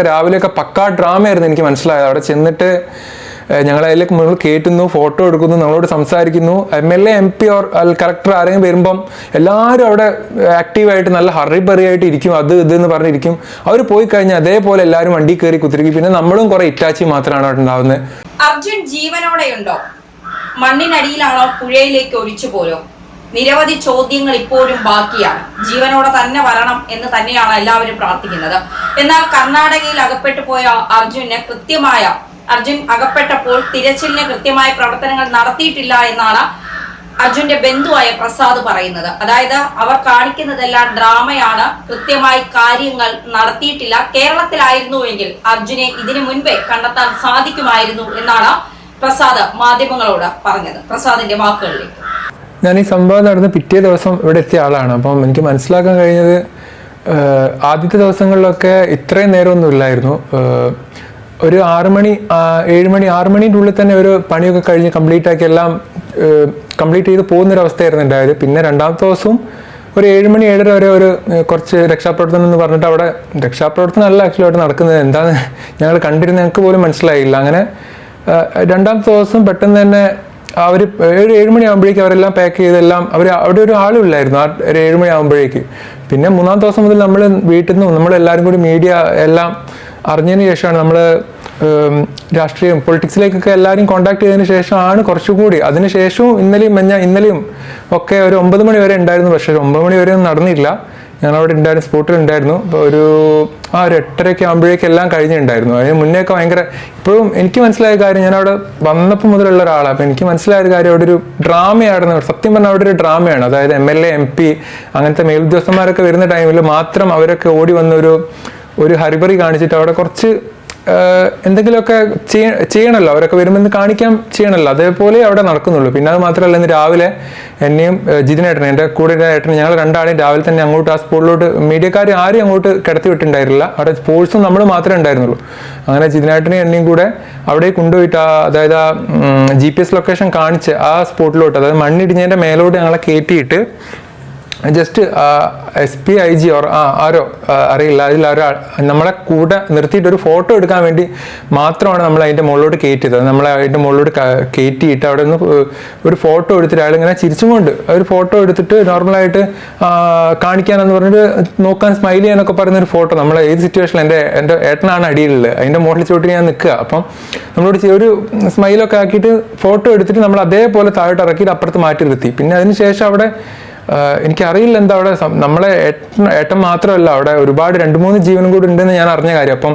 അതൊക്കെ രാവിലെയൊക്കെ പക്കാ ഡ്രാമയായിരുന്നു എനിക്ക് മനസ്സിലായത്. അവിടെ ചെന്നിട്ട് ഞങ്ങൾ അതിലേക്ക് മുകളിൽ കേട്ടുന്നു ഫോട്ടോ എടുക്കുന്നു നമ്മളോട് സംസാരിക്കുന്നു. M L A M P or collector ആരെങ്കിലും വരുമ്പം എല്ലാവരും അവിടെ ആക്റ്റീവായിട്ട് നല്ല ഹറിബറി ആയിട്ട് ഇരിക്കും അത് ഇത് എന്ന് പറഞ്ഞിരിക്കും. അവർ പോയി കഴിഞ്ഞാൽ അതേപോലെ എല്ലാവരും വണ്ടി കയറി കുത്തിരിക്കും. പിന്നെ നമ്മളും കുറെ ഇറ്റാച്ചി മാത്രമാണ് അവിടെ ഉണ്ടാവുന്നത്. അർജുൻ ജീവനോടെയുണ്ടോ? മണ്ണിനടിയിലാണോ പുഴയിലേക്ക് ഒഴിച്ചു പോയോ? നിരവധി ചോദ്യങ്ങൾ ഇപ്പോഴും ബാക്കിയാണ്. ജീവനോടെ തന്നെ വരണം എന്ന് തന്നെയാണ് എല്ലാവരും പ്രാർത്ഥിക്കുന്നത്. എന്നാൽ കർണാടകയിൽ അകപ്പെട്ടു പോയ അർജുന് കൃത്യമായ അർജുൻ അകപ്പെട്ടപ്പോൾ തിരച്ചിലിന് കൃത്യമായ പ്രവർത്തനങ്ങൾ നടത്തിയിട്ടില്ല എന്നാണ് അർജുന്റെ ബന്ധുവായ പ്രസാദ് പറയുന്നത്. അതായത് അവർ കാണിക്കുന്നതെല്ലാം ഡ്രാമയാണ് കൃത്യമായി കാര്യങ്ങൾ നടത്തിയിട്ടില്ല. കേരളത്തിലായിരുന്നുവെങ്കിൽ അർജുനെ ഇതിനു മുൻപേ കണ്ടെത്താൻ സാധിക്കുമായിരുന്നു എന്നാണ് പ്രസാദ് മാധ്യമങ്ങളോട് പറഞ്ഞത്. പ്രസാദിന്റെ വാക്കുകളിലേക്ക്. ഞാൻ ഈ സംഭവം നടന്ന് പിറ്റേ ദിവസം ഇവിടെ എത്തിയ ആളാണ്. അപ്പം എനിക്ക് മനസ്സിലാക്കാൻ കഴിഞ്ഞത് ആദ്യത്തെ ദിവസങ്ങളിലൊക്കെ ഇത്രയും നേരമൊന്നും ഇല്ലായിരുന്നു. ഒരു ആറ് മണി ആറുമണിന്റെ ഉള്ളിൽ തന്നെ ഒരു പണിയൊക്കെ കഴിഞ്ഞ് കംപ്ലീറ്റ് ആക്കി എല്ലാം കംപ്ലീറ്റ് ചെയ്ത് പോകുന്നൊരു അവസ്ഥയായിരുന്നു ഉണ്ടായത്. പിന്നെ രണ്ടാമത്തെ ദിവസവും ഒരു ഏഴ് മണി ഏഴര വരെ ഒരു കുറച്ച് രക്ഷാപ്രവർത്തനം എന്ന് പറഞ്ഞിട്ട് അവിടെ രക്ഷാപ്രവർത്തനം അല്ല ആക്ച്വലി അവിടെ നടക്കുന്നത്. എന്താണെന്ന് ഞങ്ങൾ കണ്ടിരുന്ന ഞങ്ങൾക്ക് പോലും മനസ്സിലായില്ല. അങ്ങനെ രണ്ടാമത്തെ ദിവസം പെട്ടെന്ന് തന്നെ അവർ ഏഴ് ഏഴ് മണിയാകുമ്പോഴേക്കും അവരെല്ലാം പാക്ക് ചെയ്തെല്ലാം അവർ അവിടെ ഒരു ആളും ആ ഒരു ഏഴ് മണിയാകുമ്പോഴേക്ക് പിന്നെ മൂന്നാം ദിവസം മുതൽ നമ്മൾ വീട്ടിൽ നിന്നും നമ്മളെല്ലാവരും കൂടി മീഡിയ എല്ലാം അറിഞ്ഞതിന് ശേഷമാണ് നമ്മൾ രാഷ്ട്രീയം പൊളിറ്റിക്സിലേക്കൊക്കെ എല്ലാവരും കോൺടാക്ട് ചെയ്തതിന് ശേഷമാണ് കുറച്ചുകൂടി. അതിനുശേഷവും ഇന്നലെയും മഞ്ഞ ഇന്നലെയും ഒക്കെ ഒരു ഒമ്പത് മണി വരെ ഉണ്ടായിരുന്നു. പക്ഷേ ഒരു ഒമ്പത് മണി വരെ ഒന്നും നടന്നില്ല. ഞാൻ അവിടെ ഉണ്ടായിരുന്നു സ്പോട്ടിൽ ഉണ്ടായിരുന്നു. അപ്പോൾ ഒരു ആ ഒരു എട്ടരയൊക്കെ ആകുമ്പോഴേക്കും എല്ലാം കഴിഞ്ഞിട്ടുണ്ടായിരുന്നു. അതിന് മുന്നേ ഒക്കെ ഭയങ്കര ഇപ്പോഴും എനിക്ക് മനസ്സിലായ കാര്യം ഞാൻ അവിടെ വന്നപ്പോൾ മുതലുള്ള ഒരാളാണ് അപ്പോൾ എനിക്ക് മനസ്സിലായ ഒരു കാര്യം അവിടെ ഒരു ഡ്രാമയായിരുന്നു. സത്യം പറഞ്ഞാൽ അവിടെ ഒരു ഡ്രാമയാണ്. അതായത് M L A M P അങ്ങനത്തെ മേലുദ്യോഗസ്ഥന്മാരൊക്കെ വരുന്ന ടൈമിൽ മാത്രം അവരൊക്കെ ഓടി വന്ന ഒരു ഹരിബറി കാണിച്ചിട്ട് അവിടെ കുറച്ച് എന്തെങ്കിലുമൊക്കെ ചെയ്യ- ചെയ്യണമല്ലോ അവരൊക്കെ വരുമെന്ന് കാണിക്കാൻ ചെയ്യണമല്ലോ അതേപോലെ അവിടെ നടക്കുന്നുള്ളൂ. പിന്നെ അത് മാത്രമല്ല ഇന്ന് രാവിലെ എന്നെയും ജിതിനേട്ടനെ എന്റെ കൂടെ ഏട്ടനെ ഞങ്ങൾ രണ്ടാളെയും രാവിലെ തന്നെ അങ്ങോട്ട് ആ സ്പോട്ടിലോട്ട് മീഡിയക്കാർ ആരും അങ്ങോട്ട് കിടത്തി വിട്ടിട്ടുണ്ടായിരുന്നില്ല. അവിടെ സ്പോർട്സും നമ്മൾ മാത്രമേ ഉണ്ടായിരുന്നുള്ളൂ. അങ്ങനെ ജിതിനേട്ടനെയും എന്നെയും കൂടെ അവിടെ കൊണ്ടുപോയിട്ട് ആ അതായത് ആ ജി പി എസ് ലൊക്കേഷൻ കാണിച്ച് ആ സ്പോട്ടിലോട്ട് അതായത് മണ്ണിടിഞ്ഞതിന്റെ മേലോട്ട് ഞങ്ങളെ കയറ്റിയിട്ട് just S P I G or ആ ആരോ അറിയില്ല. അതിൽ ഒരാൾ നമ്മളെ കൂടെ നിർത്തിയിട്ട് ഒരു ഫോട്ടോ എടുക്കാൻ വേണ്ടി മാത്രമാണ് നമ്മൾ അതിന്റെ മുകളിലോട്ട് കയറ്റിയത്. നമ്മളെ അതിന്റെ മുകളിലോട്ട് കയറ്റിയിട്ട് അവിടെ നിന്ന് ഒരു ഫോട്ടോ എടുത്തിട്ട് അയാൾ ഇങ്ങനെ ചിരിച്ചും കൊണ്ട് ഒരു ഫോട്ടോ എടുത്തിട്ട് നോർമലായിട്ട് കാണിക്കാനെന്ന് പറഞ്ഞിട്ട് നോക്കാൻ സ്മൈൽ ചെയ്യാനൊക്കെ പറയുന്ന ഒരു ഫോട്ടോ. നമ്മൾ ഏത് സിറ്റുവേഷനിൽ എന്റെ എന്റെ ഏട്ടനാണ് അടിയിലുള്ളത്. അതിന്റെ മുകളിൽ ചോട്ടി ഞാൻ നിൽക്കുക. അപ്പം നമ്മളോട് ഒരു സ്മൈലൊക്കെ ആക്കിയിട്ട് ഫോട്ടോ എടുത്തിട്ട് നമ്മൾ അതേപോലെ താഴോട്ട് ഇറക്കിയിട്ട് അപ്പുറത്ത് മാറ്റി നിർത്തി. പിന്നെ അതിന് ശേഷം അവിടെ എനിക്കറിയില്ല എന്താ അവിടെ നമ്മളെ ഏട്ടൻ മാത്രമല്ല അവിടെ ഒരുപാട് രണ്ട് മൂന്ന് ജീവനും കൂടി ഉണ്ടെന്ന് ഞാൻ അറിഞ്ഞ കാര്യം. അപ്പം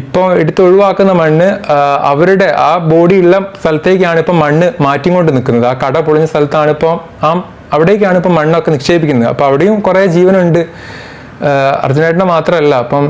ഇപ്പോൾ എടുത്ത് ഒഴിവാക്കുന്ന മണ്ണ് അവരുടെ ആ ബോഡി ഉള്ള സ്ഥലത്തേക്കാണ് ഇപ്പം മണ്ണ് മാറ്റിക്കൊണ്ട് നിൽക്കുന്നത്. ആ കട പൊളിഞ്ഞ സ്ഥലത്താണ് ഇപ്പം ആ അവിടേക്കാണ് ഇപ്പം മണ്ണൊക്കെ നിക്ഷേപിക്കുന്നത്. അപ്പോൾ അവിടെയും കുറേ ജീവനുണ്ട്. അർജുനേട്ടനെ മാത്രമല്ല അപ്പം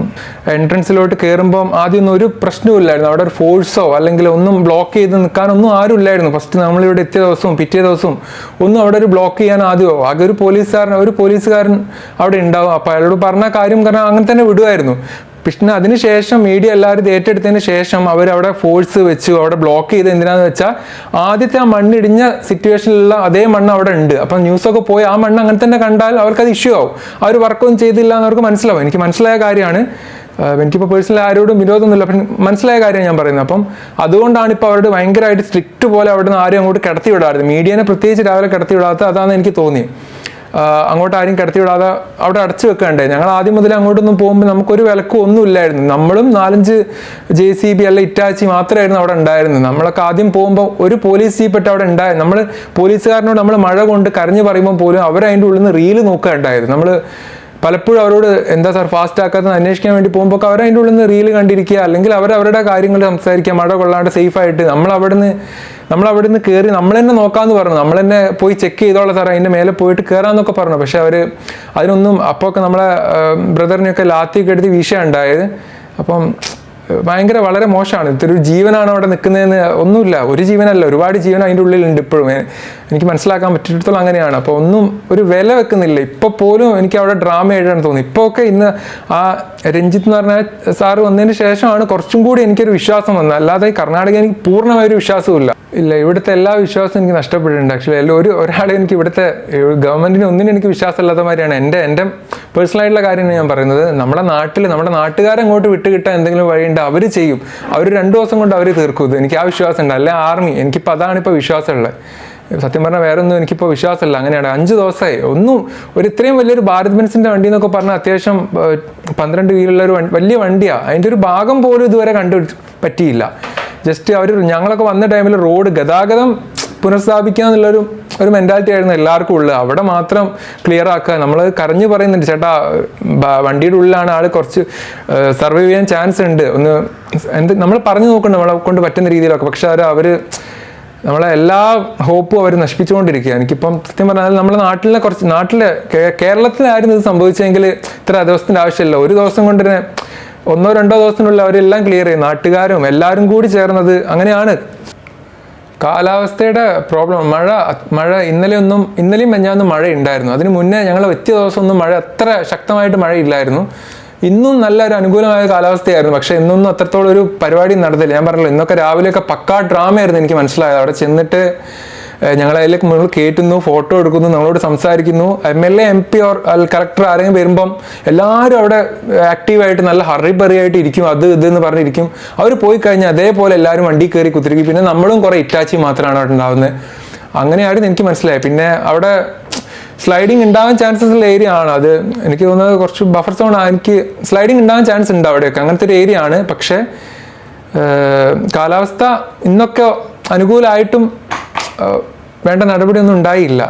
എൻട്രൻസിലോട്ട് കയറുമ്പം ആദ്യമൊന്നും ഒരു പ്രശ്നവുമില്ലായിരുന്നു. അവിടെ ഒരു ഫോഴ്സോ അല്ലെങ്കിൽ ഒന്നും ബ്ലോക്ക് ചെയ്ത് നിൽക്കാനൊന്നും ആരും ഇല്ലായിരുന്നു ഫസ്റ്റ് നമ്മളിവിടെ എത്തിയ ദിവസവും പിറ്റേ ദിവസവും ഒന്നും അവിടെ ഒരു ബ്ലോക്ക് ചെയ്യാൻ ആദ്യമോ? ആകെ ഒരു പോലീസുകാരൻ ഒരു പോലീസുകാരൻ അവിടെ ഉണ്ടാവും. അപ്പോൾ അയാളോട് പറഞ്ഞ കാര്യം കാരണം അങ്ങനെ തന്നെ വിടുമായിരുന്നു. പിന്നെ അതിനുശേഷം മീഡിയ എല്ലാവരും ഏറ്റെടുത്തതിന് ശേഷം അവർ അവിടെ ഫോഴ്സ് വെച്ചു അവിടെ ബ്ലോക്ക് ചെയ്ത് എന്തിനാന്ന് വെച്ചാൽ ആദ്യത്തെ ആ മണ്ണിടിഞ്ഞ സിറ്റുവേഷനിലുള്ള അതേ മണ്ണ് അവിടെ ഉണ്ട്. അപ്പം ന്യൂസൊക്കെ പോയി ആ മണ്ണ് അങ്ങനെ തന്നെ കണ്ടാൽ അവർക്കത് ഇഷ്യൂ ആവും. അവർ വർക്കൊന്നും ചെയ്തില്ല എന്ന് അവർക്ക് മനസ്സിലാവും. എനിക്ക് മനസ്സിലായ കാര്യമാണ്. എനിക്കിപ്പോൾ പേഴ്സണലി ആരോടും വിരോധമൊന്നുമില്ല. അപ്പം മനസ്സിലായ കാര്യം ഞാൻ പറയുന്നത്. അപ്പം അതുകൊണ്ടാണ് ഇപ്പോൾ അവരുടെ ഭയങ്കരമായിട്ട് സ്ട്രിക്റ്റ് പോലെ അവിടെ നിന്ന് ആരും അങ്ങോട്ട് കിടത്തി വിടാറുണ്ട് മീഡിയനെ പ്രത്യേകിച്ച് രാവിലെ കിടത്തി വിടാത്ത അതാണ് എനിക്ക് തോന്നിയത്. അങ്ങോട്ട് ആരും കിടത്തി വിടാതെ അവിടെ അടച്ചു വെക്കണ്ടേ. ഞങ്ങൾ ആദ്യം മുതൽ അങ്ങോട്ടൊന്നും പോകുമ്പോൾ നമുക്കൊരു വിലക്കും ഒന്നും ഇല്ലായിരുന്നു. നമ്മളും നാലഞ്ച് ജെ സി ബി അല്ല ഇറ്റാച്ചി മാത്രമായിരുന്നു അവിടെ ഉണ്ടായിരുന്നത്. നമ്മളൊക്കെ ആദ്യം പോകുമ്പോൾ ഒരു പോലീസ് ജീപ്പെട്ട് അവിടെ ഉണ്ടായി. നമ്മൾ പോലീസുകാരനോട് നമ്മൾ മഴ കൊണ്ട് കരഞ്ഞു പറയുമ്പോൾ പോലും അവരതിന്റെ ഉള്ളിൽ നിന്ന് റീൽ നോക്കുക ഉണ്ടായിരുന്നു നമ്മൾ പലപ്പോഴും അവരോട് എന്താ സാർ ഫാസ്റ്റ് ആക്കാത്തത് അന്വേഷിക്കാൻ വേണ്ടി പോകുമ്പോൾ അവർ അതിന്റെ ഉള്ളിൽ നിന്ന് റീൽ കണ്ടിരിക്കുക. അല്ലെങ്കിൽ അവർ അവരുടെ കാര്യങ്ങൾ സംസാരിക്കുക. മഴ കൊള്ളാണ്ട് സേഫ് ആയിട്ട് നമ്മൾ അവിടുന്ന് നമ്മൾ അവിടുന്ന് കയറി നമ്മൾ തന്നെ നോക്കാമെന്ന് പറഞ്ഞു. നമ്മൾ തന്നെ പോയി ചെക്ക് ചെയ്തോളാം സാർ അതിന്റെ മേലെ പോയിട്ട് കയറാമെന്നൊക്കെ പറഞ്ഞു. പക്ഷെ അവർ അതിനൊന്നും അപ്പോൾ ഒക്കെ നമ്മളെ ബ്രദറിനെയൊക്കെ ലാത്തിയൊക്കെ എടുത്ത് വിഷയം ഉണ്ടായത്. അപ്പം ഭയങ്കര വളരെ മോശമാണ്. ഇതൊരു ജീവനാണ് അവിടെ നിൽക്കുന്നതെന്ന് ഒന്നുമില്ല. ഒരു ജീവനല്ല. ഒരുപാട് ജീവൻ അതിന്റെ ഉള്ളിലുണ്ട് ഇപ്പോഴും. എനിക്ക് മനസ്സിലാക്കാൻ പറ്റിയിടത്തോളം അങ്ങനെയാണ്. അപ്പോൾ ഒന്നും ഒരു വില വെക്കുന്നില്ല. ഇപ്പോൾ പോലും എനിക്ക് അവിടെ ഡ്രാമ എഴുതാൻ തോന്നി. ഇപ്പോൾ ഒക്കെ ഇന്ന് ആ രഞ്ജിത്ത് എന്ന് പറഞ്ഞ സാറ് വന്നതിന് ശേഷമാണ് കുറച്ചും കൂടി എനിക്കൊരു വിശ്വാസം വന്നത്. അല്ലാതെ കർണാടക എനിക്ക് പൂർണമായ ഒരു വിശ്വാസമില്ല ഇല്ല ഇവിടുത്തെ എല്ലാ വിശ്വാസവും എനിക്ക് നഷ്ടപ്പെട്ടിട്ടുണ്ട് ആക്ച്വലി എല്ലാ ഒരു ഒരാളെ എനിക്ക് ഇവിടുത്തെ ഗവൺമെന്റിന് ഒന്നിനും എനിക്ക് വിശ്വാസമില്ലാത്ത മാതിരിയാണ്. എന്റെ എന്റെ പേഴ്സണലായിട്ടുള്ള കാര്യമാണ് ഞാൻ പറയുന്നത്. നമ്മുടെ നാട്ടിൽ നമ്മുടെ നാട്ടുകാരെ അങ്ങോട്ട് വിട്ടുകിട്ടാൻ എന്തെങ്കിലും വഴിയുണ്ട് അവർ ചെയ്യും. അവർ രണ്ടു ദിവസം കൊണ്ട് അവർ തീർക്കും. ഇത് എനിക്ക് ആ വിശ്വാസം ഉണ്ട് അല്ലെ ആർമി. എനിക്കിപ്പോൾ അതാണ് ഇപ്പോൾ വിശ്വാസമുള്ളത്. സത്യം പറഞ്ഞാൽ വേറെ ഒന്നും എനിക്കിപ്പോൾ വിശ്വാസമില്ല. അങ്ങനെയാണ്. അഞ്ച് ദിവസമായി. ഒന്നും ഒരു ഇത്രയും വലിയൊരു ഭാരത് ബെൻസിന്റെ വണ്ടി എന്നൊക്കെ പറഞ്ഞാൽ അത്യാവശ്യം പന്ത്രണ്ട് വീലുള്ള ഒരു വലിയ വണ്ടിയാണ് അതിന്റെ ഒരു ഭാഗം പോലും ഇതുവരെ കണ്ടു പറ്റിയില്ല. ജസ്റ്റ് അവർ ഞങ്ങളൊക്കെ വന്ന ടൈമിൽ റോഡ് ഗതാഗതം പുനഃസ്ഥാപിക്കുക എന്നുള്ളൊരു ഒരു മെന്റാലിറ്റി ആയിരുന്നു എല്ലാവർക്കും ഉള്ളത്. അവിടെ മാത്രം ക്ലിയർ ആക്കുക. നമ്മൾ കരഞ്ഞു പറയുന്നുണ്ട് ചേട്ടാ വണ്ടിയുടെ ഉള്ളിലാണ് ആൾ കുറച്ച് സർവൈവ് ചെയ്യാൻ ചാൻസ് ഉണ്ട്. ഒന്ന് എന്ത് നമ്മൾ പറഞ്ഞു നോക്കുന്നുണ്ട് നമ്മളെ കൊണ്ട് പറ്റുന്ന രീതിയിലൊക്കെ. പക്ഷെ അവർ അവർ നമ്മളെ എല്ലാ ഹോപ്പും അവർ നശിപ്പിച്ചുകൊണ്ടിരിക്കുക എനിക്കിപ്പം സത്യം പറഞ്ഞാൽ നമ്മുടെ നാട്ടിലെ കുറച്ച് നാട്ടിലെ കേരളത്തിലായിരുന്നു ഇത് സംഭവിച്ചെങ്കിൽ ഇത്ര ദിവസത്തിന്റെ ആവശ്യമില്ല. ഒരു ദിവസം കൊണ്ട് തന്നെ ഒന്നോ രണ്ടോ ദിവസത്തിനുള്ളിൽ അവരെല്ലാം ക്ലിയർ ചെയ്യും. നാട്ടുകാരും എല്ലാവരും കൂടി ചേർന്നത് അങ്ങനെയാണ്. കാലാവസ്ഥയുടെ പ്രോബ്ലം മഴ മഴ ഇന്നലെയൊന്നും ഇന്നലെയും മെഞ്ഞാന്നും മഴ ഉണ്ടായിരുന്നു അതിന് മുന്നേ ഞങ്ങൾ വ്യത്യ ദിവസമൊന്നും മഴ അത്ര ശക്തമായിട്ട് മഴയില്ലായിരുന്നു. ഇന്നും നല്ലൊരു അനുകൂലമായ കാലാവസ്ഥയായിരുന്നു. പക്ഷെ ഇന്നൊന്നും അത്രത്തോളം ഒരു പരിപാടി നടന്നില്ല. ഞാൻ പറഞ്ഞല്ലോ ഇന്നൊക്കെ രാവിലെയൊക്കെ പക്കാ ഡ്രാമയായിരുന്നു എനിക്ക് മനസ്സിലായത്. അവിടെ ചെന്നിട്ട് ഞങ്ങൾ അതിലേക്ക് നമ്മൾ കയറ്റുന്നു ഫോട്ടോ എടുക്കുന്നു നമ്മളോട് സംസാരിക്കുന്നു. M L A M P or collector ആരെങ്കിലും വരുമ്പം എല്ലാവരും അവിടെ ആക്റ്റീവായിട്ട് നല്ല ഹറിബറി ആയിട്ട് ഇരിക്കും. അത് ഇത് എന്ന് പറഞ്ഞിരിക്കും. അവർ പോയി കഴിഞ്ഞാൽ അതേപോലെ എല്ലാവരും വണ്ടി കയറി കുത്തിരിക്കും. പിന്നെ നമ്മളും കുറേ ഇറ്റാച്ചി മാത്രമാണ് അവിടെ ഉണ്ടാവുന്നത്. അങ്ങനെയായിരുന്നു എനിക്ക് മനസ്സിലായത്. പിന്നെ അവിടെ സ്ലൈഡിങ് ഉണ്ടാവാൻ ചാൻസസ് ഉള്ള ഏരിയ ആണ്. അത് എനിക്ക് തോന്നുന്നത് കുറച്ച് ബഫർ സോൺ എനിക്ക് സ്ലൈഡിങ് ഉണ്ടാവാൻ ചാൻസ് ഉണ്ട് അവിടെയൊക്കെ. അങ്ങനത്തെ ഒരു ഏരിയ ആണ്. പക്ഷേ കാലാവസ്ഥ ഇന്നൊക്കെ അനുകൂലമായിട്ടും വേണ്ട നടപടിയൊന്നും ഉണ്ടായില്ല.